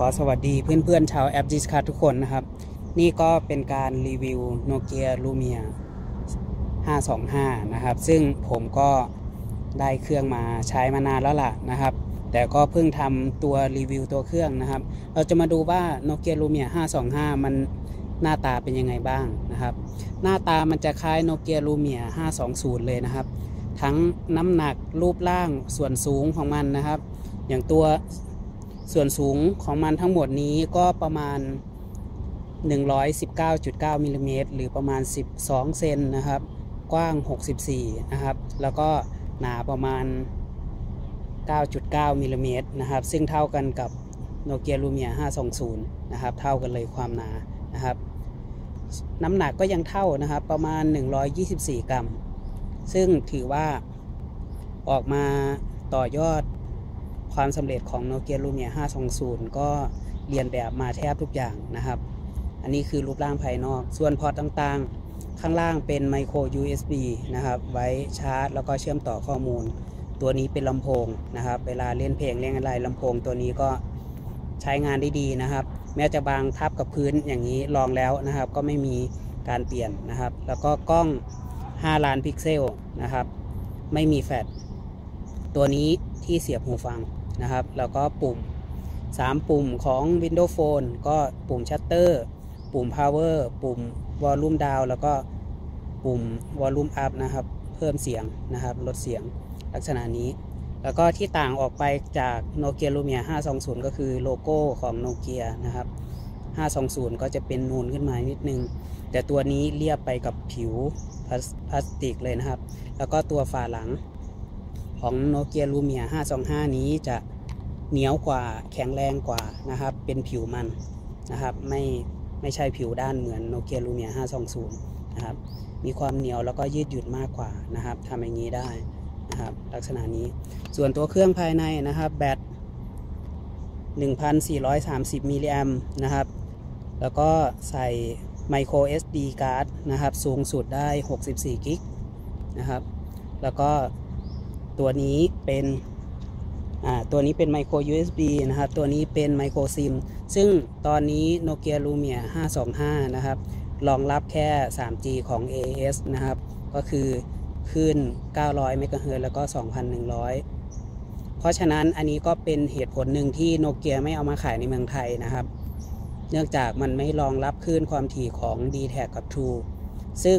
ขอสวัสดีเพื่อนๆชาวแอปดิสคัททุกคนนะครับ นี่ก็เป็นการรีวิวโนเกียลูเมีย525 นะครับ ซึ่งผมก็ได้เครื่องมาใช้มานานแล้วล่ะนะครับ แต่ก็เพิ่งทำตัวรีวิวตัวเครื่องนะครับ เราจะมาดูว่าโนเกียลูเมีย525 มันหน้าตาเป็นยังไงบ้างนะครับ หน้าตามันจะคล้ายโนเกียลูเมีย520 เลยนะครับ ทั้งน้ำหนักรูปร่างส่วนสูงของมันนะครับ อย่างตัว ส่วนสูงของมันทั้งหมดนี้ก็ประมาณ 119.9มิลลิเมตรหรือประมาณ 12 เซนนะครับ กว้าง 64 นะครับ แล้วก็หนาประมาณ 9.9มิลลิเมตรนะครับ ซึ่งเท่ากันกับโนเกียลูเมีย520 นะครับ เท่ากันเลยความหนา นะครับ น้ำหนักก็ยังเท่านะครับ ประมาณ 124 กรัม ซึ่งถือว่าออกมาต่อยอด ความสำเร็จของโนเกียลูเมีย520 ก็เรียนแบบมาแทบทุกอย่างนะครับ อันนี้คือรูปร่างภายนอก ส่วนพอร์ตต่างๆ ข้างล่างเป็นไมโคร USB นะครับ ไว้ชาร์จ แล้วก็เชื่อมต่อข้อมูล ตัวนี้เป็นลำโพงนะครับ เวลาเล่นเพลงเล่นอะไรลำโพงตัวนี้ก็ใช้งานได้ดีนะครับ แม้จะบางทับกับพื้นอย่างนี้ลองแล้วนะครับ ก็ไม่มีการเปลี่ยนนะครับ แล้วก็กล้อง 5 ล้านพิกเซลนะครับ ไม่มีแฟลชตัวนี้ที่เสียบหูฟัง นะครับ แล้วก็ปุ่ม 3 ปุ่มของ Windows Phone ก็ปุ่มชัตเตอร์ปุ่ม Power ปุ่ม Volume Down แล้วก็ปุ่ม Volume Up นะครับ เพิ่มเสียงนะครับ ลดเสียงลักษณะนี้ แล้วก็ที่ต่างออกไปจาก Nokia Lumia 520 ก็คือโลโก้ของ Nokia นะครับ 520 ก็จะเป็นนูนขึ้นมานิดนึง แต่ตัวนี้เรียบไปกับผิวพลาสติกเลยนะครับ แล้วก็ตัวฝาหลัง ของ Nokia Lumia 525 นี้จะเหนียวกว่าแข็งแรงกว่านะครับ เป็นผิวมันนะครับ ไม่ไม่ใช่ผิวด้านเหมือน Nokia Lumia 520 นะครับ มีความเหนียวแล้วก็ยืดหยุ่นมากกว่านะครับทำอย่างนี้ได้นะครับ ลักษณะนี้ ส่วนตัวเครื่องภายในนะครับแบต1,430 มิลลิแอมนะครับ แล้วก็ใส่ micro SD card นะครับ สูงสุดได้ 64 กิกนะครับ แล้วก็ ตัวนี้เป็นตัวนี้เป็น micro USB นะครับ ตัวนี้เป็น micro SIM ซึ่งตอนนี้ Nokia Lumia 525 นะครับ รองรับแค่ 3G ของ AAS นะครับ ก็คือขึ้น 900 เมกะเฮิรตซ์แล้วก็ 2,100 เพราะฉะนั้นอันนี้ก็เป็นเหตุผลหนึ่งที่โนเกียไม่เอามาขายในเมืองไทยนะครับ เนื่องจากมันไม่รองรับคลื่นความถี่ของ d t แทกับ True ซึ่ง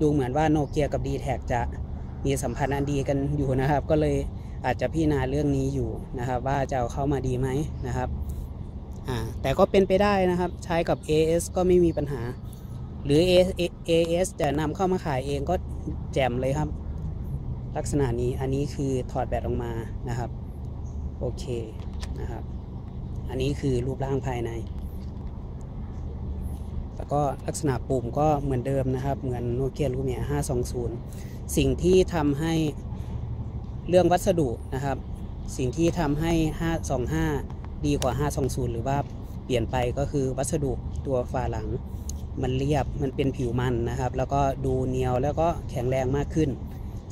ดูเหมือนว่าโนเกียกับ d t แทจะ มีสัมพันธ์อันดีกันอยู่นะครับ ก็เลยอาจจะพิจารณาเรื่องนี้อยู่นะครับ ว่าจะเอาเข้ามาดีไหมนะครับอ่าแต่ก็เป็นไปได้นะครับ ใช้กับ AS ก็ไม่มีปัญหา หรือ AS จะนำเข้ามาขายเองก็แจ่มเลยครับ ลักษณะนี้อันนี้คือถอดแบตออกมานะครับ โอเคนะครับ อันนี้คือรูปร่างภายใน แล้วก็ลักษณะปุ่มก็เหมือนเดิมนะครับ เหมือนโนเกียลูเมีย520 สิ่งที่ทำให้เรื่องวัสดุนะครับ สิ่งที่ทำให้ 525 ดีกว่า 520 หรือว่าเปลี่ยนไปก็คือวัสดุตัวฝาหลัง มันเรียบมันเป็นผิวมันนะครับ แล้วก็ดูเนียวแล้วก็แข็งแรงมากขึ้น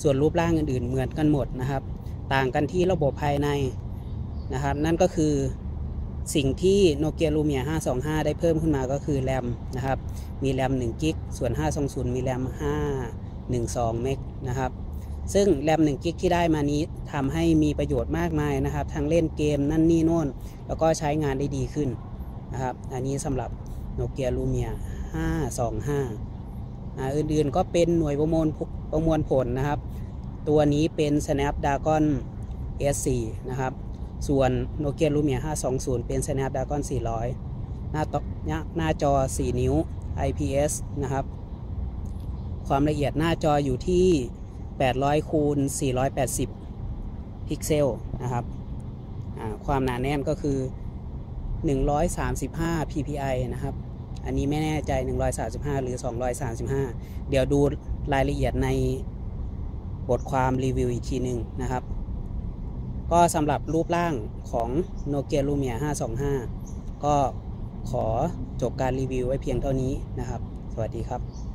ส่วนรูปร่างอื่นๆเหมือนกันหมดนะครับ ต่างกันที่ระบบภายในนะครับ นั่นก็คือ สิ่งที่โนเกียลูเมีย525 ได้เพิ่มขึ้นมาก็คือแรมนะครับ มีแรม1กิก ส่วน 520 มีแรม512 เมกนะครับ ซึ่งแรม1กิกที่ได้มานี้ทำให้มีประโยชน์มากมายนะครับ ทั้งเล่นเกมนั่นนี่โน่น แล้วก็ใช้งานได้ดีขึ้นนะครับ อันนี้สำหรับโนเกียลูเมีย525 อื่นๆก็เป็นหน่วยประมวลประมวลผลนะครับ ตัวนี้เป็น Snapdragon S4 นะครับ ส่วน Nokia Lumia 520 เป็น Snapdragon 400 หน้าหน้าจอ 4 นิ้ว IPS นะครับ ความละเอียดหน้าจออยู่ที่ 800คูณ480 พิกเซลนะครับ ความหนาแน่นก็คือ 135 ppi นะครับ อันนี้ไม่แน่ใจ 135 หรือ 235 เดี๋ยวดูรายละเอียดในบทความรีวิวอีกทีหนึ่งนะครับ ก็สำหรับรูปร่างของ Nokia Lumia 525 ก็ขอจบการรีวิวไว้เพียงเท่านี้นะครับ สวัสดีครับ